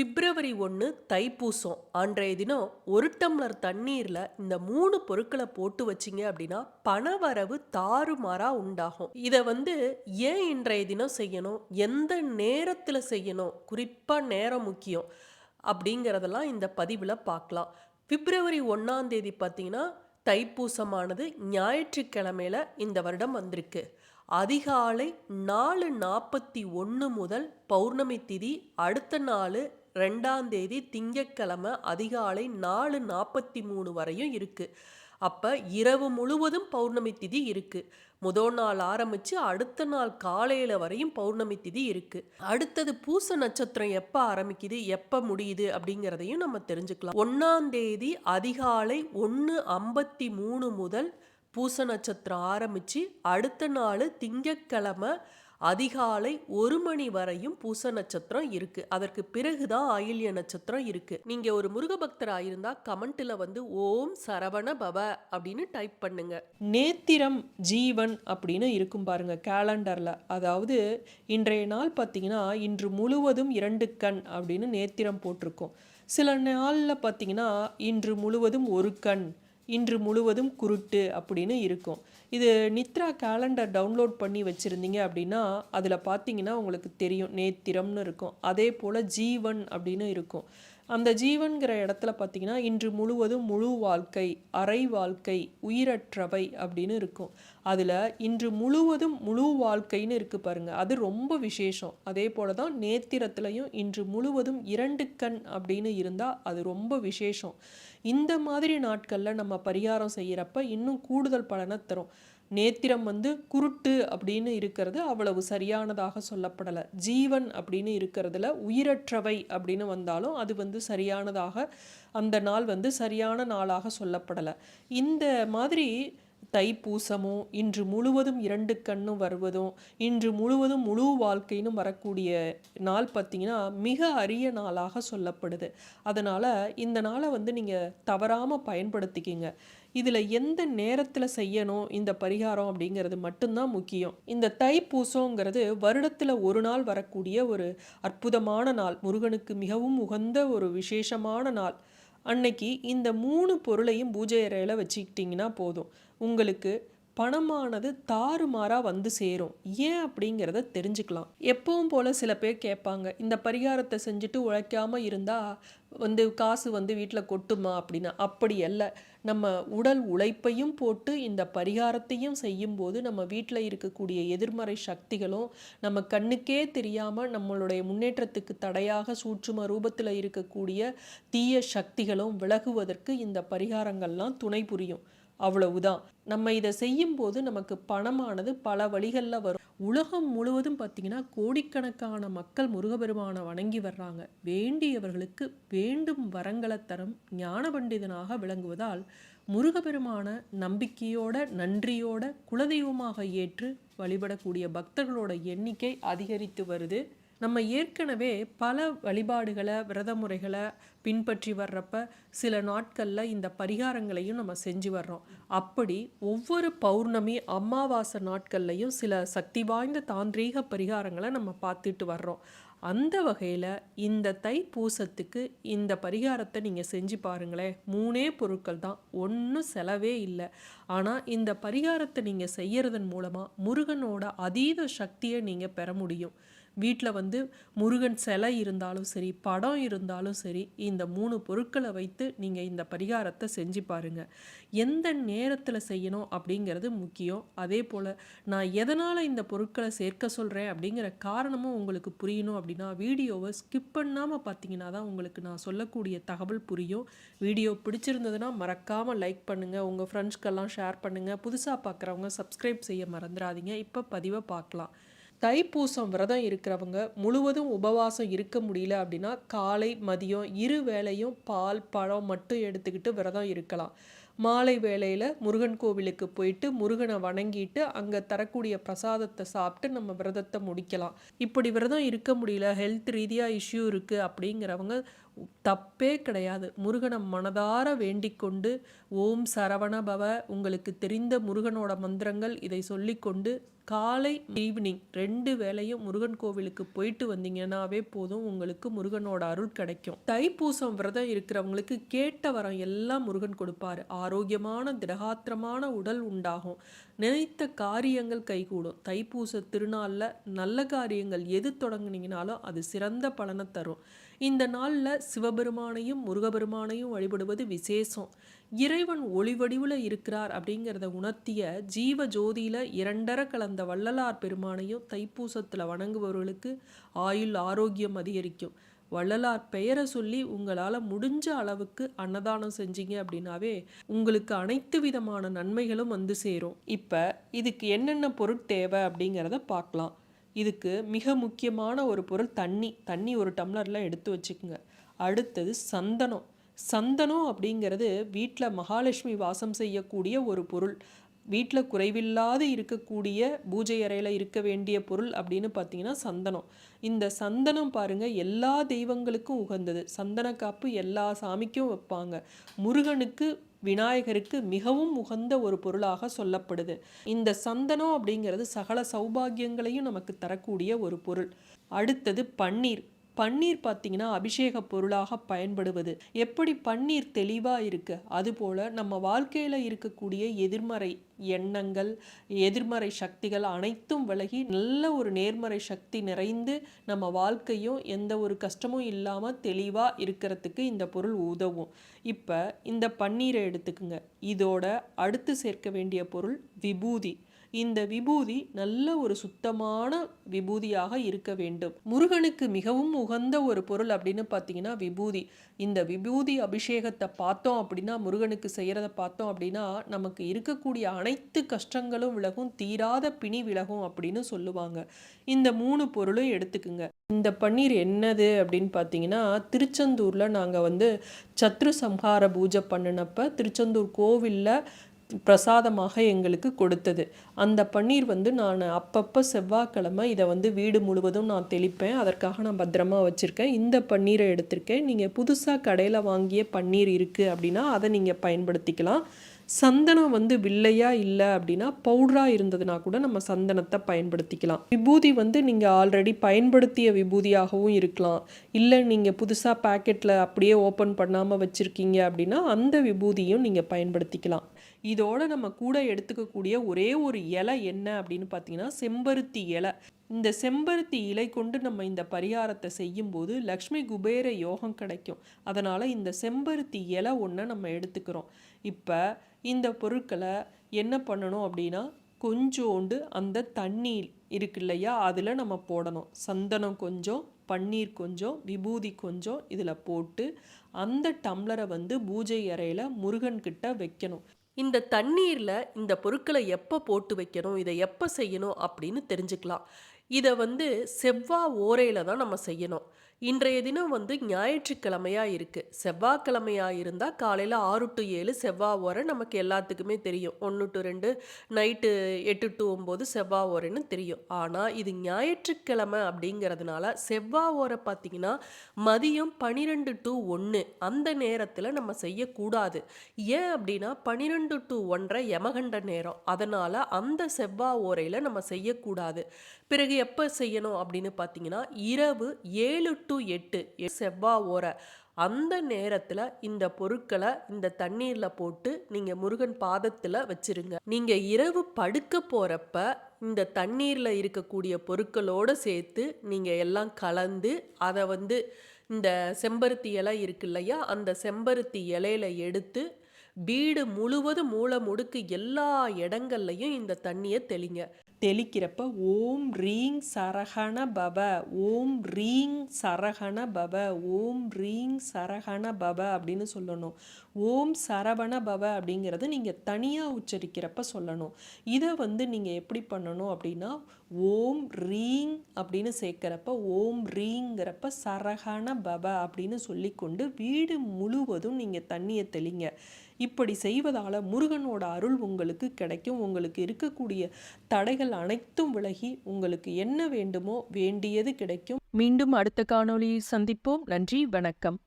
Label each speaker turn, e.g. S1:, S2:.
S1: பிப்ரவரி ஒன்று தைப்பூசம். அன்றைய தினம் ஒரு டம்ளர் தண்ணீரில் இந்த மூணு பொருட்களை போட்டு வச்சிங்க அப்படின்னா பணவரவு தாறுமாறாக உண்டாகும். இதை வந்து ஏன் இன்றைய தினம் செய்யணும்? எந்த நேரத்தில் செய்யணும்? குறிப்பாக நேரம் முக்கியம் அப்படிங்கிறதெல்லாம் இந்த பதிவில் பார்க்கலாம் பிப்ரவரி ஒன்றாம் தேதி பார்த்தீங்கன்னா தைப்பூசமானது ஞாயிற்றுக்கிழமையில இந்த வருடம் வந்திருக்கு. அதிகாலை நாலு நாற்பத்தி ஒன்று முதல் பௌர்ணமி திதி அடுத்த நாள் ரெண்டாம் தேதி திங்கட்கிழமை அதிகாலை நாலு நாற்பத்தி மூணு வரையும் இருக்குது அப்போ இரவு முழுவதும் பௌர்ணமி திதி இருக்குது முதல் நாள் ஆரம்பித்து அடுத்த நாள் காலையில் வரையும் பௌர்ணமி திதி இருக்குது அடுத்தது பூச நட்சத்திரம் எப்போ ஆரம்பிக்குது எப்போ முடியுது அப்படிங்கிறதையும் நம்ம தெரிஞ்சுக்கலாம். ஒன்றாம் தேதி அதிகாலை ஒன்று ஐம்பத்தி மூணு முதல் பூச நட்சத்திரம் ஆரம்பித்து அடுத்த நாள் திங்கட்கிழமை அதிகாலை ஒரு மணி வரையும் பூச நட்சத்திரம் இருக்கு. அதற்கு பிறகுதான் ஆயில்ய நட்சத்திரம் இருக்கு. நீங்க ஒரு முருக பக்தராக இருந்தா கமெண்ட்ல வந்து ஓம் சரவண பவ அப்படின்னு டைப் பண்ணுங்க. நேத்திரம் ஜீவன் அப்படின்னு இருக்கும் பாருங்க கேலண்டர்ல அதாவது இன்றைய நாள் பார்த்தீங்கன்னா இன்று முழுவதும் இரண்டு கண் அப்படின்னு நேத்திரம் போட்டிருக்கோம். சில நாளில் பார்த்தீங்கன்னா இன்று முழுவதும் ஒரு கண். இன்று முழுவதும் குருட்டு அப்படின்னு இருக்கும். இது நித்ரா கேலண்டர் டவுன்லோட் பண்ணி வச்சுருந்தீங்க அப்படின்னா அதில் பார்த்தீங்கன்னா உங்களுக்கு தெரியும் நேத்திரம்னு இருக்கும். அதே போல் ஜீவன் அப்படின்னு இருக்கும். அந்த ஜீவன்கிற இடத்துல பார்த்தீங்கன்னா இன்று முழுவதும் முழு வாழ்க்கை அரை வாழ்க்கை உயிரற்றவை அப்படின்னு இருக்கும். அதில் இன்று முழுவதும் முழு வாழ்க்கைன்னு இருக்குது பாருங்கள் அது ரொம்ப விசேஷம். அதே போல தான் நேத்திரத்துலையும் இன்று முழுவதும் இரண்டு கண் அப்படின்னு இருந்தால் அது ரொம்ப விசேஷம். இந்த மாதிரி நாட்களில் நம்ம பரிகாரம் செய்கிறப்ப இன்னும் கூடுதல் பலனை தரும். நேத்திரம் வந்து குருட்டு அப்படின்னு இருக்கிறது அவ்வளவு சரியானதாக சொல்லப்படலை. ஜீவன் அப்படின்னு இருக்கிறதுல உயிரற்றவை அப்படின்னு வந்தாலும் அது வந்து சரியானதாக அந்த நாள் வந்து சரியான நாளாக சொல்லப்படலை. இந்த மாதிரி தைப்பூசமும் இன்று முழுவதும் இரண்டு கண்ணும் வருவதும் இன்று முழுவதும் முழு வாழ்க்கைன்னு வரக்கூடிய நாள் பார்த்திங்கன்னா மிக அரிய நாளாக சொல்லப்படுது. அதனால் இந்த நாளை வந்து நீங்கள் தவறாமல் பயன்படுத்திக்கிங்க. இதில் எந்த நேரத்தில் செய்யணும் இந்த பரிகாரம் அப்படிங்கிறது மட்டும்தான் முக்கியம். இந்த தைப்பூசங்கிறது வருடத்தில் ஒரு நாள் வரக்கூடிய ஒரு அற்புதமான நாள். முருகனுக்கு மிகவும் உகந்த ஒரு விசேஷமான நாள். அன்னைக்கு இந்த மூணு பொருளையும் பூஜை அறையில் வச்சுக்கிட்டிங்கன்னா போதும். உங்களுக்கு பணமானது தாறுமாறாக வந்து சேரும். ஏன் அப்படிங்கிறத தெரிஞ்சுக்கலாம். எப்பவும் போல் சில பேர் கேட்பாங்க இந்த பரிகாரத்தை செஞ்சுட்டு உழைக்காமல் இருந்தால் வந்து காசு வந்து வீட்டில் கொட்டுமா? அப்படின்னா அப்படி அல்ல. நம்ம உடல் உழைப்பையும் போட்டு இந்த பரிகாரத்தையும் செய்யும்போது நம்ம வீட்டில் இருக்கக்கூடிய எதிர்மறை சக்திகளும் நம்ம கண்ணுக்கே தெரியாமல் நம்மளுடைய முன்னேற்றத்துக்கு தடையாக சூட்சும ரூபத்தில் இருக்கக்கூடிய தீய சக்திகளும் விலகுவதற்கு இந்த பரிகாரங்கள்லாம் துணை புரியும். அவ்வளவுதான். நம்ம இதை செய்யும்போது நமக்கு பணமானது பல வழிகளில் வரும். உலகம் முழுவதும் பார்த்திங்கன்னா கோடிக்கணக்கான மக்கள் முருகபெருமானை வணங்கி வர்றாங்க. வேண்டியவர்களுக்கு வேண்டும் வரங்களை தரும் ஞான பண்டிதனாக விளங்குவதால் முருகபெருமான நம்பிக்கையோட நன்றியோட குலதெய்வமாக ஏற்று வழிபடக்கூடிய பக்தர்களோட எண்ணிக்கை அதிகரித்து வருது. நம்ம ஏற்கனவே பல வழிபாடுகளை விரத முறைகளை பின்பற்றி வர்றப்ப சில நாட்களில் இந்த பரிகாரங்களையும் நம்ம செஞ்சு வர்றோம். அப்படி ஒவ்வொரு பௌர்ணமி அமாவாசை நாட்கள்லையும் சில சக்தி வாய்ந்த தாந்திரீக பரிகாரங்களை நம்ம பார்த்துட்டு வர்றோம். அந்த வகையில் இந்த தை பூசத்துக்கு இந்த பரிகாரத்தை நீங்கள் செஞ்சு பாருங்களேன் மூணே பொருட்கள் தான் ஒன்றும் செலவே இல்லை. ஆனால் இந்த பரிகாரத்தை நீங்கள் செய்யறதன் மூலமாக முருகனோட அதீத சக்தியை நீங்கள் பெற முடியும். வீட்டில் வந்து முருகன் சிலை இருந்தாலும் சரி படம் இருந்தாலும் சரி இந்த மூணு பொருட்களை வைத்து நீங்கள் இந்த பரிகாரத்தை செஞ்சு பாருங்கள் எந்த நேரத்தில் செய்யணும் அப்படிங்கிறது முக்கியம். அதே போல் நான் எதனால் இந்த பொருட்களை சேர்க்க சொல்கிறேன் அப்படிங்கிற காரணமும் உங்களுக்கு புரியணும் அப்படின்னா வீடியோவை ஸ்கிப் பண்ணாமல் பார்த்தீங்கன்னா தான் உங்களுக்கு நான் சொல்லக்கூடிய தகவல் புரியும். வீடியோ பிடிச்சிருந்ததுன்னா மறக்காமல் லைக் பண்ணுங்கள் உங்கள் ஃப்ரெண்ட்ஸ்க்கெல்லாம் ஷேர் பண்ணுங்கள் புதுசாக பார்க்குறவங்க சப்ஸ்கிரைப் செய்ய மறந்துடாதீங்க. இப்போ பதிவை பார்க்கலாம். தைப்பூசம் விரதம் இருக்கிறவங்க முழுவதும் உபவாசம் இருக்க முடியல அப்படின்னா காலை மதியம் இரு வேளையும் பால் பழம் மட்டும் எடுத்துக்கிட்டு விரதம் இருக்கலாம். மாலை வேளையில் முருகன் கோவிலுக்கு போயிட்டு முருகனை வணங்கிட்டு அங்கே தரக்கூடிய பிரசாதத்தை சாப்பிட்டு நம்ம விரதத்தை முடிக்கலாம். இப்படி விரதம் இருக்க முடியல ஹெல்த் ரீதியாக இஷ்யூ இருக்குது அப்படிங்கிறவங்க தப்பே கிடையாது. முருகனை மனதார வேண்டிக்கொண்டு ஓம் சரவண பவ உங்களுக்கு தெரிந்த முருகனோட மந்திரங்கள் இதை சொல்லிக்கொண்டு காலை ஈவினிங் ரெண்டு வேளையும் முருகன் கோவிலுக்கு போயிட்டு வந்தீங்கன்னாவே போதும் உங்களுக்கு முருகனோட அருள் கிடைக்கும். தைப்பூசம் விரதம் இருக்கிறவங்களுக்கு கேட்ட வரம் எல்லாம் முருகன் கொடுப்பாரு. ஆரோக்கியமான திடகாத்திரமான உடல் உண்டாகும். நினைத்த காரியங்கள் கைகூடும். தைப்பூச திருநாளில் நல்ல காரியங்கள் எது தொடங்குனீங்கனாலும் அது சிறந்த பலனை தரும். இந்த நாளில் சிவபெருமானையும் முருகபெருமானையும் வழிபடுவது விசேஷம். இறைவன் ஒளி வடிவில் இருக்கிறார் அப்படிங்கிறத உணர்த்திய ஜீவ ஜோதியில் இரண்டர கலந்த வள்ளலார் பெருமானையும் தைப்பூசத்தில் வணங்குபவர்களுக்கு ஆயுள் ஆரோக்கியம் அதிகரிக்கும். வள்ளலார் பெயரை சொல்லி உங்களால் முடிஞ்ச அளவுக்கு அன்னதானம் செஞ்சீங்க அப்படின்னாவே உங்களுக்கு அனைத்து விதமான நன்மைகளும் வந்து சேரும். இப்போ இதுக்கு என்னென்ன பொருள் தேவை அப்படிங்கிறத பார்க்கலாம். இதுக்கு மிக முக்கியமான ஒரு பொருள் தண்ணி. தண்ணி ஒரு டம்ளரில் எடுத்து வச்சுக்கோங்க. அடுத்தது சந்தனம். சந்தனம் அப்படிங்கிறது வீட்டில் மகாலட்சுமி வாசம் செய்யக்கூடிய ஒரு பொருள். வீட்டில் குறைவில்லாது இருக்கக்கூடிய பூஜை அறையில் இருக்க வேண்டிய பொருள் அப்படின்னு பார்த்தீங்கன்னா சந்தனம். இந்த சந்தனம் பாருங்கள் எல்லா தெய்வங்களுக்கும் உகந்தது. சந்தன காப்பு எல்லா சாமிக்கும் வைப்பாங்க. முருகனுக்கு விநாயகருக்கு மிகவும் உகந்த ஒரு பொருளாக சொல்லப்படுது. இந்த சந்தனம் அப்படிங்கிறது சகல சௌபாகியங்களையும் நமக்கு தரக்கூடிய ஒரு பொருள். அடுத்தது பன்னீர். பன்னீர் பார்த்தீங்கன்னா அபிஷேக பொருளாக பயன்படுவது. எப்படி பன்னீர் தெளிவாக இருக்கு? அதுபோல் நம்ம வாழ்க்கையில் இருக்கக்கூடிய எதிர்மறை எண்ணங்கள் எதிர்மறை சக்திகள் அனைத்தும் விலகி நல்ல ஒரு நேர்மறை சக்தி நிறைந்து நம்ம வாழ்க்கையும் எந்த ஒரு கஷ்டமும் இல்லாமல் தெளிவாக இருக்கிறதுக்கு இந்த பொருள் உதவும். இப்போ இந்த பன்னீரை எடுத்துக்குங்க. இதோட அடுத்து சேர்க்க வேண்டிய பொருள் விபூதி. இந்த விபூதி நல்ல ஒரு சுத்தமான விபூதியாக இருக்க வேண்டும். முருகனுக்கு மிகவும் உகந்த ஒரு பொருள் அப்படின்னு பார்த்தீங்கன்னா விபூதி. இந்த விபூதி அபிஷேகத்தை பார்த்தோம் அப்படின்னா முருகனுக்கு செய்கிறத பார்த்தோம் அப்படின்னா நமக்கு இருக்கக்கூடிய அனைத்து கஷ்டங்களும் விலகும் தீராத பிணி விலகும் அப்படின்னு சொல்லுவாங்க. இந்த மூணு பொருளும் எடுத்துக்குங்க. இந்த பன்னீர் என்னது அப்படின்னு பார்த்தீங்கன்னா திருச்செந்தூரில் நாங்கள் வந்து சத்ரு சம்ஹார பூஜை பண்ணினப்ப திருச்செந்தூர் கோவிலில் பிரசாதமாக எங்களுக்கு கொடுத்தது. அந்த பன்னீர் வந்து நான் அப்பப்போ செவ்வாய்க்கிழமை இதை வந்து வீடு முழுவதும் நான் தெளிப்பேன். அதற்காக நான் பத்திரமா வச்சுருக்கேன். இந்த பன்னீரை எடுத்திருக்கேன். நீங்கள் புதுசாக கடையில் வாங்கிய பன்னீர் இருக்குது அப்படின்னா அதை நீங்கள் பயன்படுத்திக்கலாம். சந்தனம் வந்து வில்லையா இல்லை அப்படின்னா பவுடராக இருந்ததுனா கூட நம்ம சந்தனத்தை பயன்படுத்திக்கலாம். விபூதி வந்து நீங்கள் ஆல்ரெடி பயன்படுத்திய விபூதியாகவும் இருக்கலாம். இல்லை நீங்கள் புதுசாக பேக்கெட்டில் அப்படியே ஓப்பன் பண்ணாமல் வச்சுருக்கீங்க அப்படின்னா அந்த விபூதியும் நீங்கள் பயன்படுத்திக்கலாம். இதோட நம்ம கூட எடுத்துக்கக்கூடிய ஒரே ஒரு இலை என்ன அப்படின்னு பார்த்தீங்கன்னா செம்பருத்தி இலை. இந்த செம்பருத்தி இலை கொண்டு நம்ம இந்த பரிகாரத்தை செய்யும்போது லக்ஷ்மி குபேர யோகம் கிடைக்கும். அதனால் இந்த செம்பருத்தி இலை ஒன்றை நம்ம எடுத்துக்கிறோம். இப்போ இந்த பொருட்களை என்ன பண்ணணும் அப்படின்னா கொஞ்சோண்டு அந்த தண்ணி இருக்கு இல்லையா அதில் நம்ம போடணும். சந்தனம் கொஞ்சம் பன்னீர் கொஞ்சம் விபூதி கொஞ்சம் இதில் போட்டு அந்த டம்ளரை வந்து பூஜை அறையில் முருகன்கிட்ட வைக்கணும்.
S2: இந்த தண்ணீரில் இந்த பொருட்களை எப்போ போட்டு வைக்கணும் இதை எப்போ செய்யணும் அப்படின்னு தெரிஞ்சுக்கலாம். இதை வந்து செவ்வாய் ஓரையில் தான் நம்ம செய்யணும். இன்றைய தினம் வந்து ஞாயிற்றுக்கிழமையாக இருக்குது செவ்வாய்க்கிழமையாக இருந்தால் காலையில் ஆறு டு ஏழு செவ்வாய் ஓரை நமக்கு எல்லாத்துக்குமே தெரியும். ஒன்று டு ரெண்டு நைட்டு எட்டு டு ஒம்பது செவ்வாய் ஓரைன்னு தெரியும். ஆனால் இது ஞாயிற்றுக்கிழமை அப்படிங்கிறதுனால செவ்வாய் ஓரை பார்த்திங்கன்னா மதியம் பன்னிரெண்டு டு ஒன்று அந்த நேரத்தில் நம்ம செய்யக்கூடாது. ஏன் அப்படின்னா பன்னிரெண்டு டு ஒன்றரை யமகண்ட நேரம். அதனால் அந்த செவ்வாய் ஓரையில் நம்ம செய்யக்கூடாது. பிறகு எப்போ செய்யணும் அப்படின்னு பார்த்தீங்கன்னா இரவு ஏழு டு எட்டு செவ்வா ஓரை. அந்த நேரத்தில் இந்த பொருட்களை இந்த தண்ணீரில் போட்டு நீங்கள் முருகன் பாதத்தில் வச்சிருங்க. நீங்கள் இரவு படுக்க போகிறப்ப இந்த தண்ணீரில் இருக்கக்கூடிய பொருட்களோடு சேர்த்து நீங்கள் எல்லாம் கலந்து அதை வந்து இந்த செம்பருத்தி இலை இருக்கு இல்லையா? அந்த செம்பருத்தி இலையில எடுத்து வீடு முழுவதும் மூளை முடுக்கு எல்லா இடங்கள்லையும் இந்த தண்ணியை தெளிங்க.
S1: தெளிக்கிறப்ப ஓம் ரீங் சரகண பவ ஓம் ரீங் சரகண பவ ஓம் ரீங் சரகண பவ அப்படின்னு சொல்லணும். ஓம் சரவண பவ அப்படிங்கிறது நீங்கள் தனியாக உச்சரிக்கிறப்ப சொல்லணும். இதை வந்து நீங்கள் எப்படி பண்ணணும் அப்படின்னா ஓம் ரீங் அப்படின்னு சேர்க்குறப்ப ஓம் ரீங்கிறப்ப சரகண பவ அப்படின்னு சொல்லிக்கொண்டு வீடு முழுவதும் நீங்கள் தண்ணியை தெளிங்க. இப்படி செய்வதால் முருகனோட அருள் உங்களுக்கு கிடைக்கும். உங்களுக்கு இருக்கக்கூடிய தடைகள் அனைத்தும் விலகி உங்களுக்கு என்ன வேண்டுமோ வேண்டியது கிடைக்கும்.
S3: மீண்டும் அடுத்த காணொளியை சந்திப்போம். நன்றி வணக்கம்.